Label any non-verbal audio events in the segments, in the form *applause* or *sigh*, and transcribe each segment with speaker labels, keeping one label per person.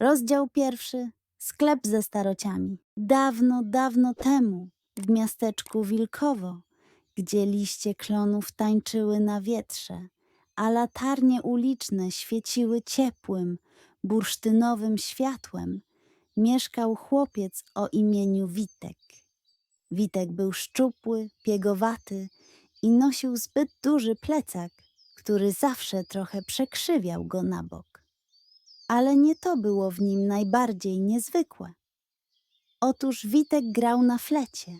Speaker 1: Rozdział pierwszy. Sklep ze starociami. Dawno, dawno temu, w miasteczku Wilkowo, gdzie liście klonów tańczyły na wietrze, a latarnie uliczne świeciły ciepłym, bursztynowym światłem, mieszkał chłopiec o imieniu Witek. Witek był szczupły, piegowaty i nosił zbyt duży plecak, który zawsze trochę przekrzywiał go na bok. Ale nie to było w nim najbardziej niezwykłe. Otóż Witek grał na flecie.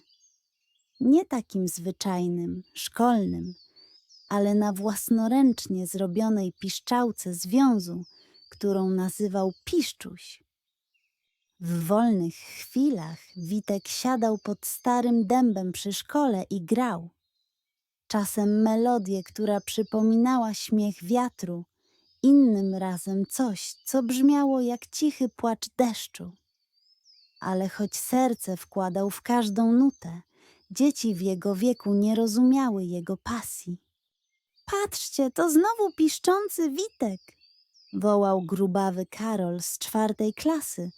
Speaker 1: Nie takim zwyczajnym, szkolnym, ale na własnoręcznie zrobionej piszczałce związu, którą nazywał piszczuś. W wolnych chwilach Witek siadał pod starym dębem przy szkole i grał. Czasem melodię, która przypominała śmiech wiatru, innym razem coś, co brzmiało jak cichy płacz deszczu. Ale choć serce wkładał w każdą nutę, dzieci w jego wieku nie rozumiały jego pasji. Patrzcie, to znowu piszczący Witek! wołał grubawy Karol z czwartej klasy,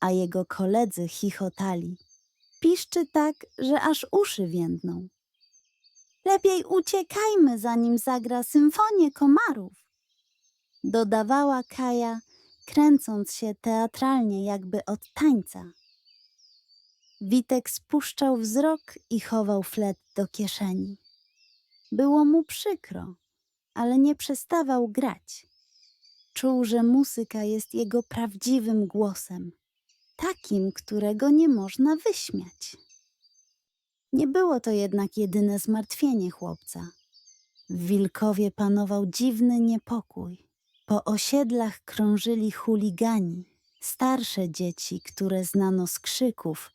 Speaker 1: a jego koledzy chichotali. Piszczy tak, że aż uszy więdną. Lepiej uciekajmy, zanim zagra symfonię komarów dodawała Kaja, kręcąc się teatralnie jakby od tańca. Witek spuszczał wzrok i chował flet do kieszeni. Było mu przykro, ale nie przestawał grać. Czuł, że muzyka jest jego prawdziwym głosem, takim, którego nie można wyśmiać. Nie było to jednak jedyne zmartwienie chłopca. W Wilkowie panował dziwny niepokój. Po osiedlach krążyli chuligani, starsze dzieci, które znano z krzyków,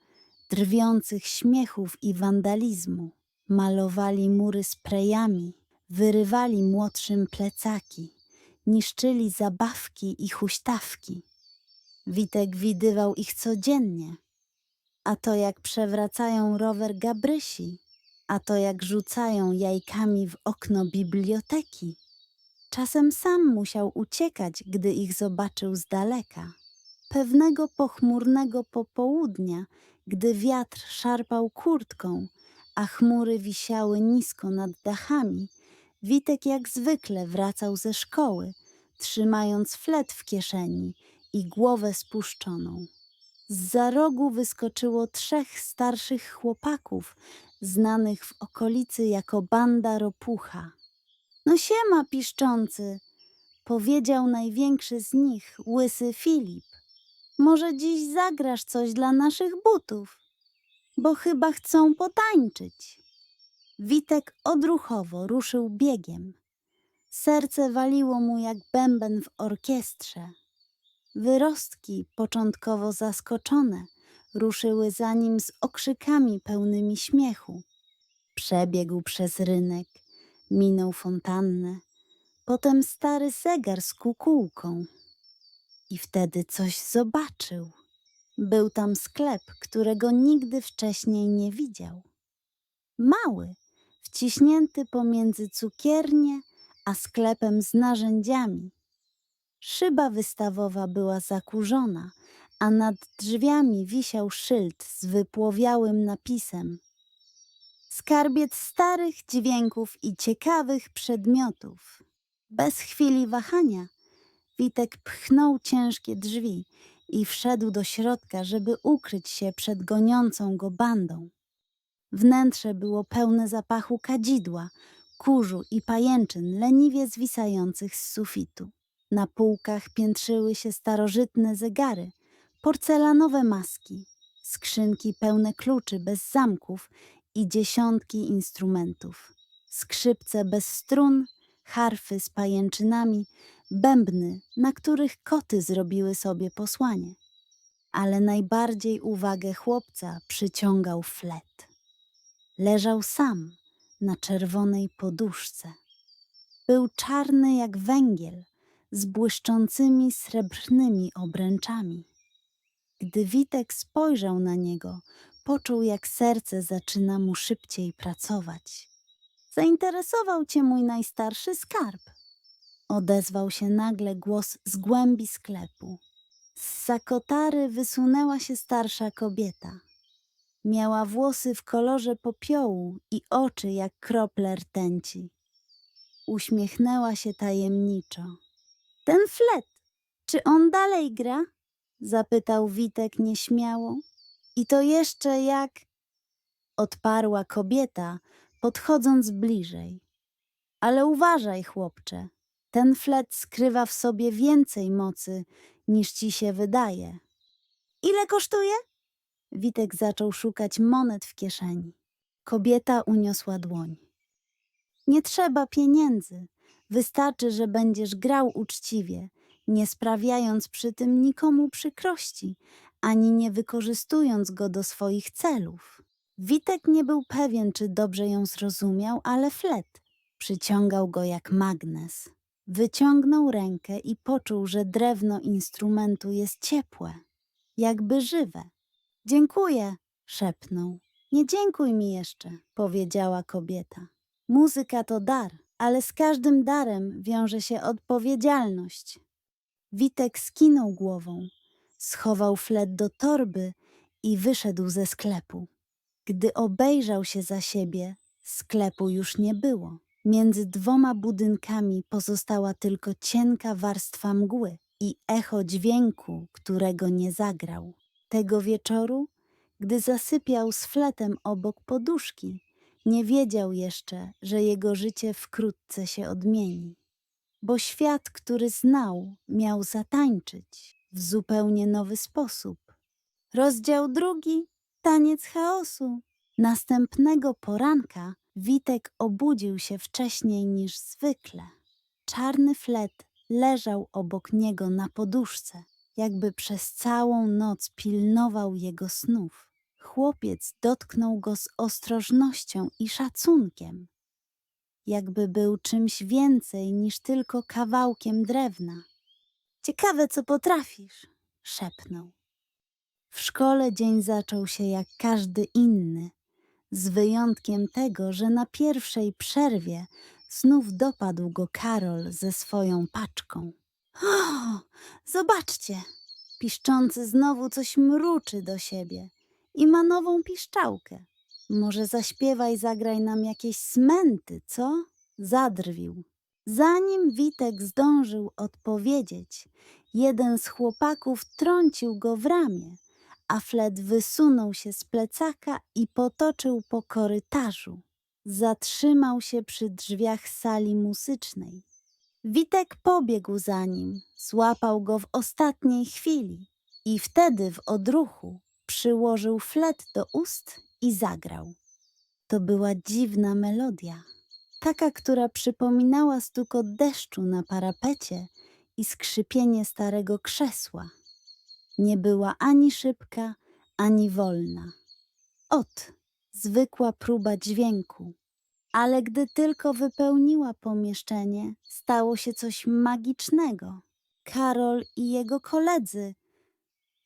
Speaker 1: drwiących śmiechów i wandalizmu. Malowali mury sprayami, wyrywali młodszym plecaki, niszczyli zabawki i huśtawki. Witek widywał ich codziennie, a to jak przewracają rower Gabrysi, a to jak rzucają jajkami w okno biblioteki. Czasem sam musiał uciekać, gdy ich zobaczył z daleka. Pewnego pochmurnego popołudnia, gdy wiatr szarpał kurtką, a chmury wisiały nisko nad dachami, Witek jak zwykle wracał ze szkoły, trzymając flet w kieszeni i głowę spuszczoną. Z za rogu wyskoczyło trzech starszych chłopaków, znanych w okolicy jako banda ropucha. No siema, piszczący, powiedział największy z nich, łysy Filip. Może dziś zagrasz coś dla naszych butów, bo chyba chcą potańczyć. Witek odruchowo ruszył biegiem. Serce waliło mu jak bęben w orkiestrze. Wyrostki, początkowo zaskoczone, ruszyły za nim z okrzykami pełnymi śmiechu. Przebiegł przez rynek, minął fontannę, potem stary zegar z kukułką. I wtedy coś zobaczył. Był tam sklep, którego nigdy wcześniej nie widział. Mały, wciśnięty pomiędzy cukiernię a sklepem z narzędziami. Szyba wystawowa była zakurzona, a nad drzwiami wisiał szyld z wypłowiałym napisem Skarbiec starych dźwięków i ciekawych przedmiotów. Bez chwili wahania Witek pchnął ciężkie drzwi i wszedł do środka, żeby ukryć się przed goniącą go bandą. Wnętrze było pełne zapachu kadzidła, kurzu i pajęczyn leniwie zwisających z sufitu. Na półkach piętrzyły się starożytne zegary, porcelanowe maski, skrzynki pełne kluczy bez zamków i dziesiątki instrumentów. Skrzypce bez strun, harfy z pajęczynami, bębny, na których koty zrobiły sobie posłanie. Ale najbardziej uwagę chłopca przyciągał flet. Leżał sam na czerwonej poduszce. Był czarny jak węgiel, z błyszczącymi srebrnymi obręczami. Gdy Witek spojrzał na niego, poczuł, jak serce zaczyna mu szybciej pracować. Zainteresował cię mój najstarszy skarb. Odezwał się nagle głos z głębi sklepu. Z zakotary wysunęła się starsza kobieta. Miała włosy w kolorze popiołu i oczy jak krople rtęci. Uśmiechnęła się tajemniczo. Ten flet, czy on dalej gra? Zapytał Witek nieśmiało. I to jeszcze jak? Odparła kobieta, podchodząc bliżej. Ale uważaj, chłopcze. Ten flet skrywa w sobie więcej mocy, niż ci się wydaje. Ile kosztuje? Witek zaczął szukać monet w kieszeni. Kobieta uniosła dłoń. Nie trzeba pieniędzy. Wystarczy, że będziesz grał uczciwie, nie sprawiając przy tym nikomu przykrości, ani nie wykorzystując go do swoich celów. Witek nie był pewien, czy dobrze ją zrozumiał, ale flet przyciągał go jak magnes. Wyciągnął rękę i poczuł, że drewno instrumentu jest ciepłe, jakby żywe. Dziękuję, szepnął. Nie dziękuj mi jeszcze, powiedziała kobieta. Muzyka to dar, ale z każdym darem wiąże się odpowiedzialność. Witek skinął głową, schował flet do torby i wyszedł ze sklepu. Gdy obejrzał się za siebie, sklepu już nie było. Między dwoma budynkami pozostała tylko cienka warstwa mgły i echo dźwięku, którego nie zagrał. Tego wieczoru, gdy zasypiał z fletem obok poduszki, nie wiedział jeszcze, że jego życie wkrótce się odmieni. Bo świat, który znał, miał zatańczyć w zupełnie nowy sposób. Rozdział drugi Taniec chaosu. Następnego poranka Witek obudził się wcześniej niż zwykle. Czarny flet leżał obok niego na poduszce, jakby przez całą noc pilnował jego snów. Chłopiec dotknął go z ostrożnością i szacunkiem, jakby był czymś więcej niż tylko kawałkiem drewna. Ciekawe, co potrafisz, szepnął. W szkole dzień zaczął się jak każdy inny, z wyjątkiem tego, że na pierwszej przerwie znów dopadł go Karol ze swoją paczką. O, *gasps* zobaczcie! Piszczący znowu coś mruczy do siebie i ma nową piszczałkę. Może zaśpiewaj, zagraj nam jakieś smenty, co? Zadrwił. Zanim Witek zdążył odpowiedzieć, jeden z chłopaków trącił go w ramię a Flet wysunął się z plecaka i potoczył po korytarzu. Zatrzymał się przy drzwiach sali muzycznej. Witek pobiegł za nim, złapał go w ostatniej chwili i wtedy w odruchu przyłożył flet do ust i zagrał. To była dziwna melodia, taka, która przypominała stukot deszczu na parapecie i skrzypienie starego krzesła nie była ani szybka, ani wolna. Ot, zwykła próba dźwięku. Ale gdy tylko wypełniła pomieszczenie, stało się coś magicznego. Karol i jego koledzy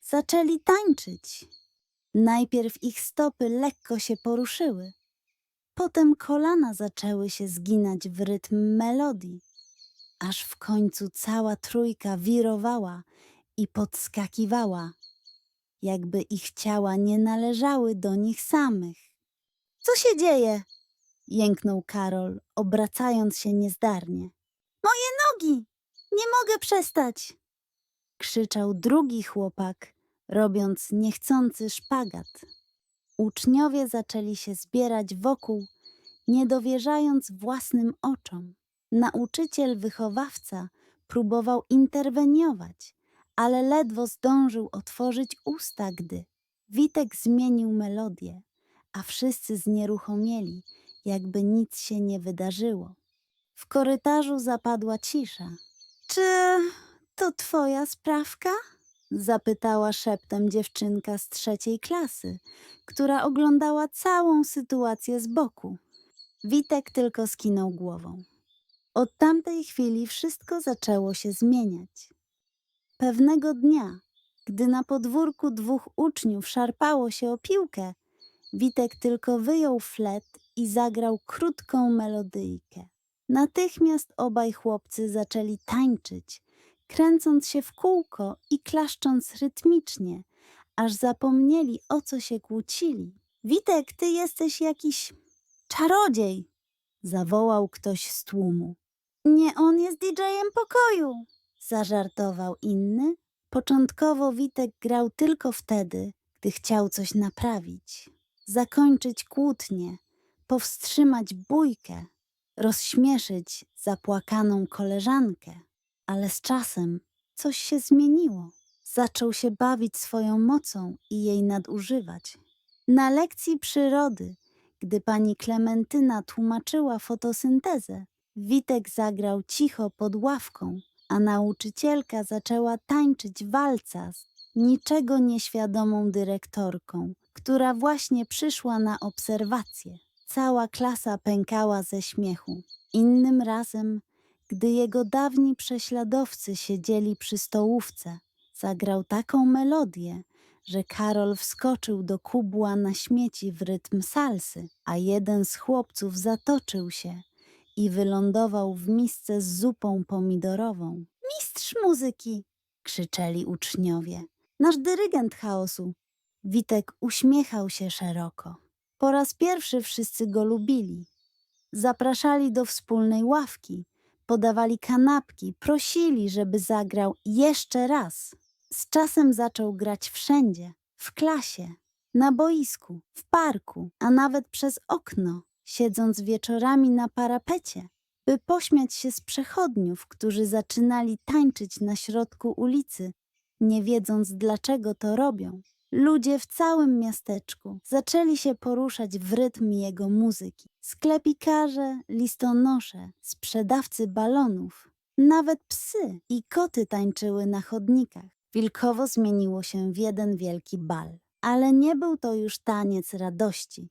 Speaker 1: zaczęli tańczyć. Najpierw ich stopy lekko się poruszyły, potem kolana zaczęły się zginać w rytm melodii, aż w końcu cała trójka wirowała i podskakiwała, jakby ich ciała nie należały do nich samych. Co się dzieje? jęknął Karol, obracając się niezdarnie. Moje nogi! Nie mogę przestać! krzyczał drugi chłopak, robiąc niechcący szpagat. Uczniowie zaczęli się zbierać wokół, nie dowierzając własnym oczom. Nauczyciel wychowawca próbował interweniować, ale ledwo zdążył otworzyć usta, gdy Witek zmienił melodię, a wszyscy znieruchomieli, jakby nic się nie wydarzyło. W korytarzu zapadła cisza. Czy to twoja sprawka? Zapytała szeptem dziewczynka z trzeciej klasy, która oglądała całą sytuację z boku. Witek tylko skinął głową. Od tamtej chwili wszystko zaczęło się zmieniać. Pewnego dnia, gdy na podwórku dwóch uczniów szarpało się o piłkę, Witek tylko wyjął flet i zagrał krótką melodyjkę. Natychmiast obaj chłopcy zaczęli tańczyć, kręcąc się w kółko i klaszcząc rytmicznie, aż zapomnieli o co się kłócili. Witek, ty jesteś jakiś czarodziej, zawołał ktoś z tłumu. Nie, on jest DJ-em pokoju, zażartował inny. Początkowo Witek grał tylko wtedy, gdy chciał coś naprawić, zakończyć kłótnię, powstrzymać bójkę, rozśmieszyć zapłakaną koleżankę. Ale z czasem coś się zmieniło. Zaczął się bawić swoją mocą i jej nadużywać. Na lekcji przyrody, gdy pani Klementyna tłumaczyła fotosyntezę, Witek zagrał cicho pod ławką, a nauczycielka zaczęła tańczyć walca z niczego nieświadomą dyrektorką, która właśnie przyszła na obserwację. Cała klasa pękała ze śmiechu. Innym razem, gdy jego dawni prześladowcy siedzieli przy stołówce, zagrał taką melodię, że Karol wskoczył do kubła na śmieci w rytm salsy, a jeden z chłopców zatoczył się i wylądował w misce z zupą pomidorową. Mistrz muzyki! krzyczeli uczniowie. Nasz dyrygent chaosu. Witek uśmiechał się szeroko. Po raz pierwszy wszyscy go lubili. Zapraszali do wspólnej ławki, podawali kanapki, prosili, żeby zagrał jeszcze raz. Z czasem zaczął grać wszędzie, w klasie, na boisku, w parku, a nawet przez okno, siedząc wieczorami na parapecie, by pośmiać się z przechodniów, którzy zaczynali tańczyć na środku ulicy, nie wiedząc dlaczego to robią. Ludzie w całym miasteczku zaczęli się poruszać w rytm jego muzyki. Sklepikarze, listonosze, sprzedawcy balonów, nawet psy i koty tańczyły na chodnikach. Wilkowo zmieniło się w jeden wielki bal. Ale nie był to już taniec radości.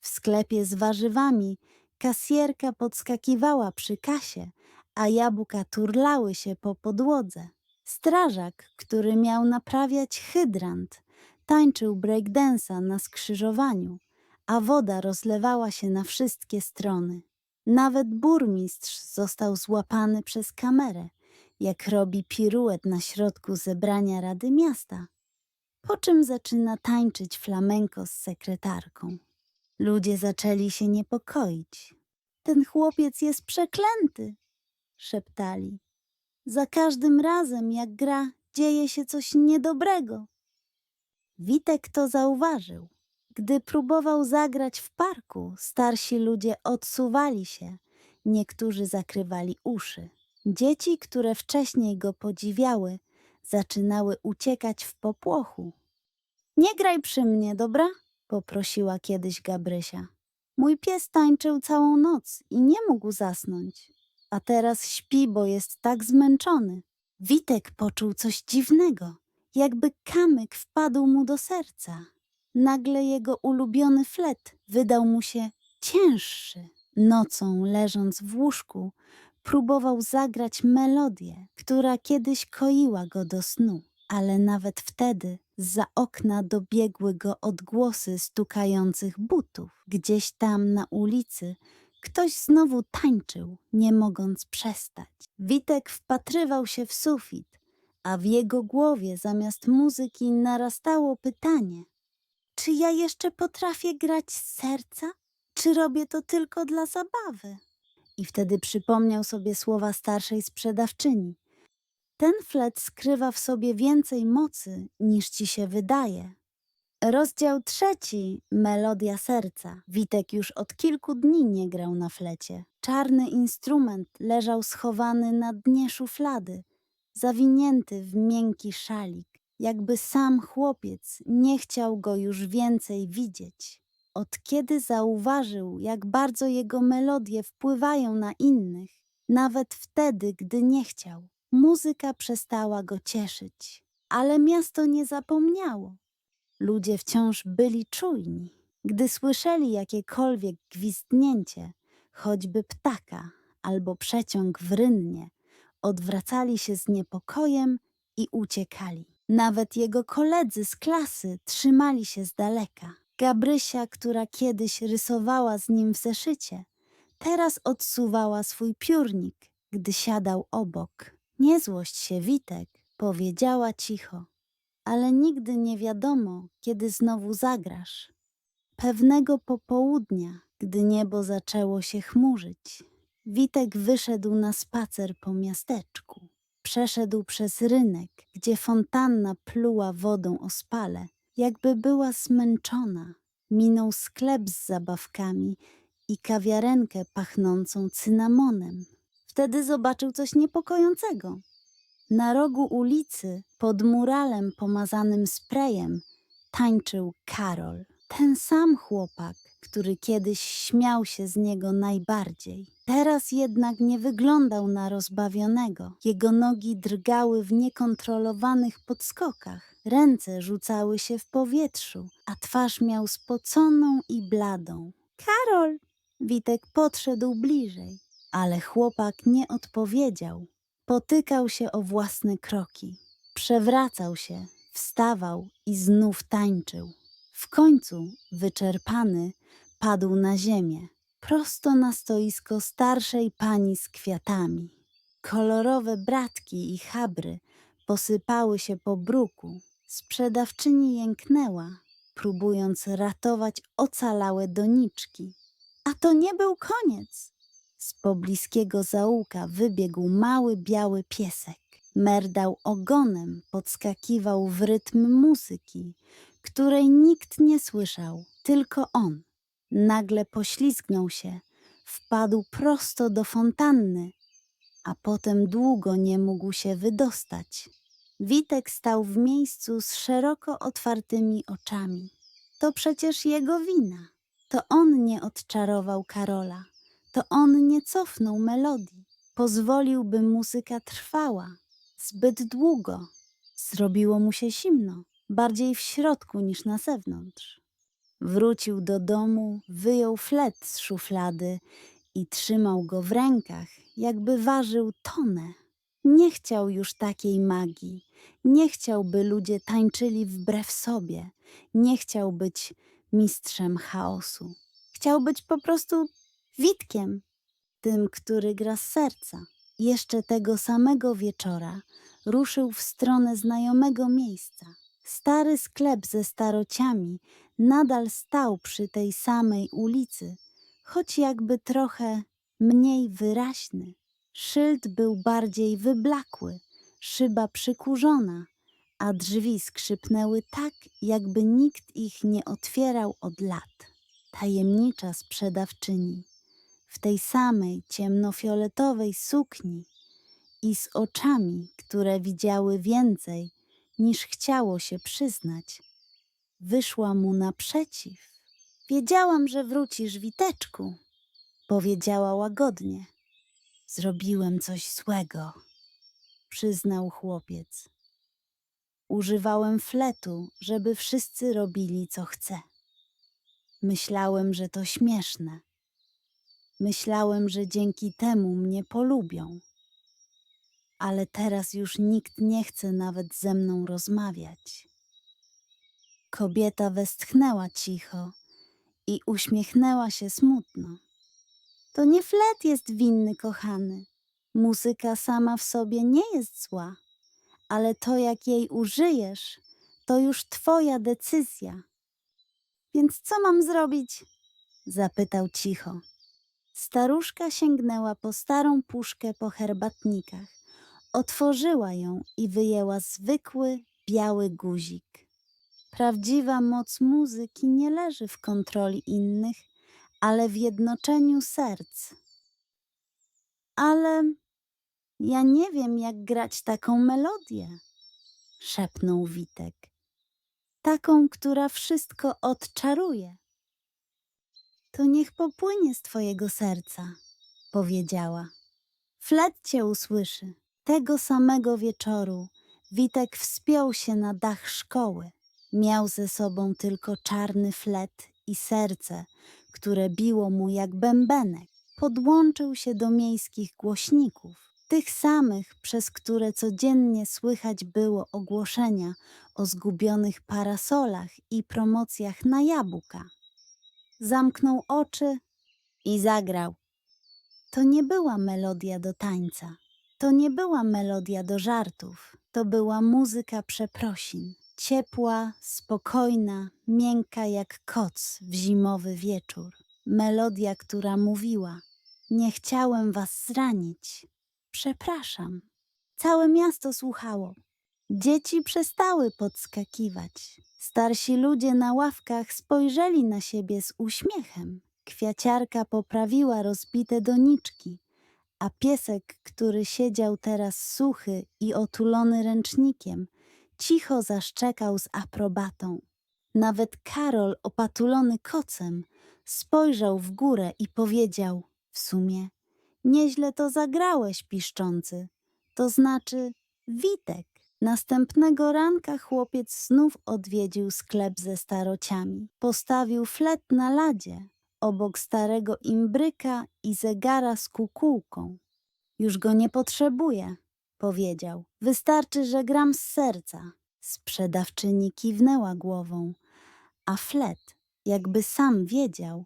Speaker 1: W sklepie z warzywami kasjerka podskakiwała przy kasie, a jabłka turlały się po podłodze. Strażak, który miał naprawiać hydrant, tańczył breakdance'a na skrzyżowaniu, a woda rozlewała się na wszystkie strony. Nawet burmistrz został złapany przez kamerę, jak robi piruet na środku zebrania Rady Miasta, po czym zaczyna tańczyć flamenko z sekretarką. Ludzie zaczęli się niepokoić. Ten chłopiec jest przeklęty, szeptali. Za każdym razem, jak gra, dzieje się coś niedobrego. Witek to zauważył. Gdy próbował zagrać w parku, starsi ludzie odsuwali się, niektórzy zakrywali uszy. Dzieci, które wcześniej go podziwiały, zaczynały uciekać w popłochu. Nie graj przy mnie, dobra? poprosiła kiedyś Gabrysia. Mój pies tańczył całą noc i nie mógł zasnąć, a teraz śpi, bo jest tak zmęczony. Witek poczuł coś dziwnego, jakby kamyk wpadł mu do serca. Nagle jego ulubiony flet wydał mu się cięższy. Nocą, leżąc w łóżku, próbował zagrać melodię, która kiedyś koiła go do snu, ale nawet wtedy za okna dobiegły go odgłosy stukających butów. Gdzieś tam na ulicy ktoś znowu tańczył, nie mogąc przestać. Witek wpatrywał się w sufit, a w jego głowie zamiast muzyki narastało pytanie: czy ja jeszcze potrafię grać z serca, czy robię to tylko dla zabawy? I wtedy przypomniał sobie słowa starszej sprzedawczyni. Ten flet skrywa w sobie więcej mocy niż ci się wydaje. Rozdział trzeci. Melodia serca. Witek już od kilku dni nie grał na flecie. Czarny instrument leżał schowany na dnie szuflady, zawinięty w miękki szalik, jakby sam chłopiec nie chciał go już więcej widzieć. Od kiedy zauważył, jak bardzo jego melodie wpływają na innych, nawet wtedy, gdy nie chciał, muzyka przestała go cieszyć. Ale miasto nie zapomniało. Ludzie wciąż byli czujni. Gdy słyszeli jakiekolwiek gwizdnięcie, choćby ptaka albo przeciąg w rynnie, odwracali się z niepokojem i uciekali. Nawet jego koledzy z klasy trzymali się z daleka. Gabrysia, która kiedyś rysowała z nim w zeszycie, teraz odsuwała swój piórnik, gdy siadał obok. Nie złość się, Witek, powiedziała cicho, ale nigdy nie wiadomo, kiedy znowu zagrasz. Pewnego popołudnia, gdy niebo zaczęło się chmurzyć, Witek wyszedł na spacer po miasteczku. Przeszedł przez rynek, gdzie fontanna pluła wodą o spale, jakby była zmęczona. Minął sklep z zabawkami i kawiarenkę pachnącą cynamonem. Wtedy zobaczył coś niepokojącego. Na rogu ulicy, pod muralem pomazanym sprayem, tańczył Karol. Ten sam chłopak, który kiedyś śmiał się z niego najbardziej. Teraz jednak nie wyglądał na rozbawionego. Jego nogi drgały w niekontrolowanych podskokach. Ręce rzucały się w powietrzu, a twarz miał spoconą i bladą. Karol! Witek podszedł bliżej, ale chłopak nie odpowiedział. Potykał się o własne kroki. Przewracał się, wstawał i znów tańczył. W końcu, wyczerpany, padł na ziemię, prosto na stoisko starszej pani z kwiatami. Kolorowe bratki i chabry posypały się po bruku. Sprzedawczyni jęknęła, próbując ratować ocalałe doniczki. A to nie był koniec. Z pobliskiego zaułka wybiegł mały biały piesek. Merdał ogonem, podskakiwał w rytm muzyki, której nikt nie słyszał, tylko on. Nagle poślizgnął się, wpadł prosto do fontanny, a potem długo nie mógł się wydostać. Witek stał w miejscu z szeroko otwartymi oczami. To przecież jego wina. To on nie odczarował Karola. To on nie cofnął melodii. Pozwolił, by muzyka trwała. Zbyt długo. Zrobiło mu się zimno, bardziej w środku niż na zewnątrz. Wrócił do domu, wyjął flet z szuflady i trzymał go w rękach, jakby ważył tonę. Nie chciał już takiej magii. Nie chciał, by ludzie tańczyli wbrew sobie. Nie chciał być mistrzem chaosu. Chciał być po prostu Witkiem, tym, który gra z serca. Jeszcze tego samego wieczora ruszył w stronę znajomego miejsca. Stary sklep ze starociami nadal stał przy tej samej ulicy, choć jakby trochę mniej wyraźny. Szyld był bardziej wyblakły, szyba przykurzona, a drzwi skrzypnęły tak, jakby nikt ich nie otwierał od lat. Tajemnicza sprzedawczyni w tej samej ciemnofioletowej sukni i z oczami, które widziały więcej niż chciało się przyznać, wyszła mu naprzeciw. Wiedziałam, że wrócisz, Witeczku, powiedziała łagodnie. Zrobiłem coś złego, przyznał chłopiec. Używałem fletu, żeby wszyscy robili co chce. Myślałem, że to śmieszne. Myślałem, że dzięki temu mnie polubią. Ale teraz już nikt nie chce nawet ze mną rozmawiać. Kobieta westchnęła cicho i uśmiechnęła się smutno. To nie flet jest winny, kochany. Muzyka sama w sobie nie jest zła, ale to, jak jej użyjesz, to już twoja decyzja. Więc co mam zrobić? zapytał cicho. Staruszka sięgnęła po starą puszkę po herbatnikach, otworzyła ją i wyjęła zwykły, biały guzik. Prawdziwa moc muzyki nie leży w kontroli innych, ale w jednoczeniu serc. Ale ja nie wiem, jak grać taką melodię, szepnął Witek. Taką, która wszystko odczaruje. To niech popłynie z twojego serca, powiedziała. Flet cię usłyszy. Tego samego wieczoru Witek wspiął się na dach szkoły. Miał ze sobą tylko czarny flet i serce, które biło mu jak bębenek. Podłączył się do miejskich głośników, tych samych, przez które codziennie słychać było ogłoszenia o zgubionych parasolach i promocjach na jabłka zamknął oczy i zagrał. To nie była melodia do tańca. To nie była melodia do żartów, to była muzyka przeprosin. Ciepła, spokojna, miękka jak koc w zimowy wieczór. Melodia, która mówiła: Nie chciałem was zranić. Przepraszam. Całe miasto słuchało. Dzieci przestały podskakiwać. Starsi ludzie na ławkach spojrzeli na siebie z uśmiechem. Kwiaciarka poprawiła rozbite doniczki, a piesek, który siedział teraz suchy i otulony ręcznikiem, cicho zaszczekał z aprobatą. Nawet Karol, opatulony kocem, spojrzał w górę i powiedział: W sumie, nieźle to zagrałeś, piszczący. To znaczy, Witek. Następnego ranka chłopiec znów odwiedził sklep ze starociami. Postawił flet na ladzie, obok starego imbryka i zegara z kukułką. Już go nie potrzebuję, powiedział. Wystarczy, że gram z serca. Sprzedawczyni kiwnęła głową, a flet, jakby sam wiedział,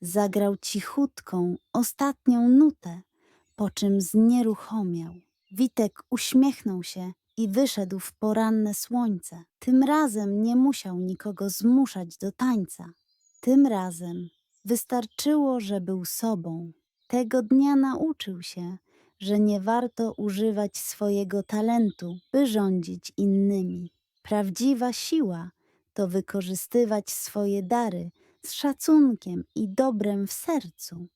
Speaker 1: zagrał cichutką, ostatnią nutę, po czym znieruchomiał. Witek uśmiechnął się i wyszedł w poranne słońce. Tym razem nie musiał nikogo zmuszać do tańca. Tym razem wystarczyło, że był sobą. Tego dnia nauczył się, że nie warto używać swojego talentu, by rządzić innymi. Prawdziwa siła to wykorzystywać swoje dary z szacunkiem i dobrem w sercu.